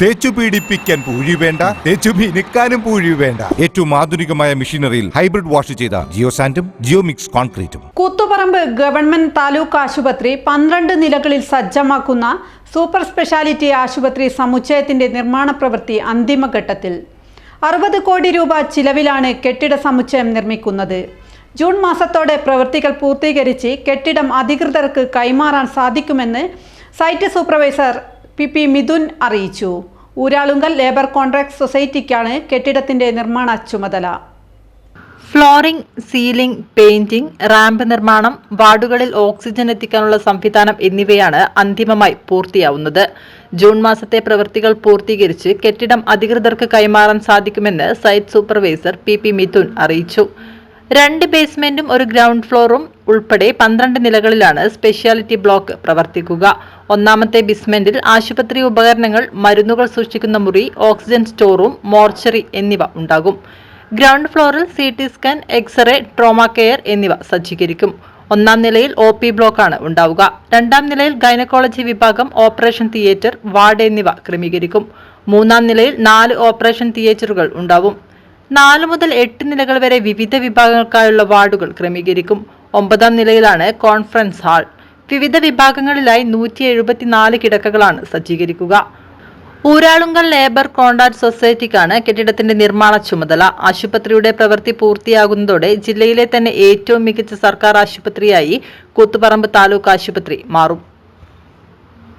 തേച്ചു പീഡിപ്പിക്കാൻ പൂഴി വേണ്ട തേച്ചു മിനുക്കാനും പൂഴി വേണ്ട. ഏറ്റവും ആധുനികമായ മെഷീനറിയിൽ ഹൈബ്രിഡ് വാഷ് ചെയ്ത ജിയോ സാൻഡും ജിയോ മിക്സ് കോൺക്രീറ്റും. കൂത്തുപറമ്പ് ഗവൺമെന്റ് താലൂക്ക് ആശുപത്രി പന്ത്രണ്ട് നിലകളിൽ സജ്ജമാക്കുന്ന സൂപ്പർ സ്പെഷ്യാലിറ്റി ആശുപത്രി സമുച്ചയത്തിന്റെ നിർമ്മാണ പ്രവൃത്തി അന്തിമഘട്ടത്തിൽ. അറുപത് കോടി രൂപ ചിലവിലാണ് കെട്ടിട സമുച്ചയം നിർമ്മിക്കുന്നത്. ജൂൺ മാസത്തോടെ പ്രവൃത്തികൾ പൂർത്തീകരിച്ച് കെട്ടിടം അധികൃതർക്ക് കൈമാറാൻ സാധിക്കുമെന്ന് site supervisor P P Mithun അറിയിച്ചു. ഊരാളുങ്കൽ ലേബർ കോൺട്രാക്ട് സൊസൈറ്റിക്കാണ് കെട്ടിടത്തിന്റെ നിർമ്മാണ ചുമതല. ഫ്ലോറിംഗ് സീലിംഗ് പെയിന്റിംഗ് റാമ്പ് നിർമ്മാണം വാർഡുകളിൽ ഓക്സിജൻ എത്തിക്കാനുള്ള സംവിധാനം എന്നിവയാണ് അന്തിമമായി പൂർത്തിയാവുന്നത്. ജൂൺ മാസത്തെ പ്രവൃത്തികൾ പൂർത്തീകരിച്ച് കെട്ടിടം അധികൃതർക്ക് കൈമാറാൻ സാധിക്കുമെന്ന് site supervisor P P Mithun അറിയിച്ചു. രണ്ട് ബേസ്മെന്റും ഒരു ഗ്രൗണ്ട് ഫ്ലോറും ഉൾപ്പെടെ പന്ത്രണ്ട് നിലകളിലാണ് സ്പെഷ്യാലിറ്റി ബ്ലോക്ക് പ്രവർത്തിക്കുക. ഒന്നാമത്തെ ബിസ്മെന്റിൽ ആശുപത്രി ഉപകരണങ്ങൾ മരുന്നുകൾ സൂക്ഷിക്കുന്ന മുറി ഓക്സിജൻ സ്റ്റോറും മോർച്ചറി എന്നിവ ഉണ്ടാകും. ഗ്രൗണ്ട് ഫ്ലോറിൽ C T scan X ray trauma care എന്നിവ സജ്ജീകരിക്കും. ഒന്നാം നിലയിൽ ഒ പി ബ്ലോക്കാണ് ഉണ്ടാവുക. രണ്ടാം നിലയിൽ ഗൈനക്കോളജി വിഭാഗം ഓപ്പറേഷൻ തിയേറ്റർ വാർഡ് എന്നിവ ക്രമീകരിക്കും. മൂന്നാം നിലയിൽ നാല് ഓപ്പറേഷൻ തിയേറ്ററുകൾ ഉണ്ടാവും. നാല് മുതൽ എട്ട് നിലകൾ വരെ വിവിധ വിഭാഗങ്ങൾക്കായുള്ള വാർഡുകൾ ക്രമീകരിക്കും. ഒമ്പതാം നിലയിലാണ് കോൺഫറൻസ് ഹാൾ. വിവിധ വിഭാഗങ്ങളിലായി നൂറ്റി എഴുപത്തിനാല് കിടക്കകളാണ് സജ്ജീകരിക്കുക. ഊരാളുങ്കൽ ലേബർ കോൺട്രാക്ട് സൊസൈറ്റിക്കാണ് കെട്ടിടത്തിന്റെ നിർമ്മാണ ചുമതല. ആശുപത്രിയുടെ പ്രവൃത്തി പൂർത്തിയാകുന്നതോടെ ജില്ലയിലെ തന്നെ ഏറ്റവും മികച്ച സർക്കാർ ആശുപത്രിയായി കൂത്തുപറമ്പ് താലൂക്ക് ആശുപത്രി മാറും.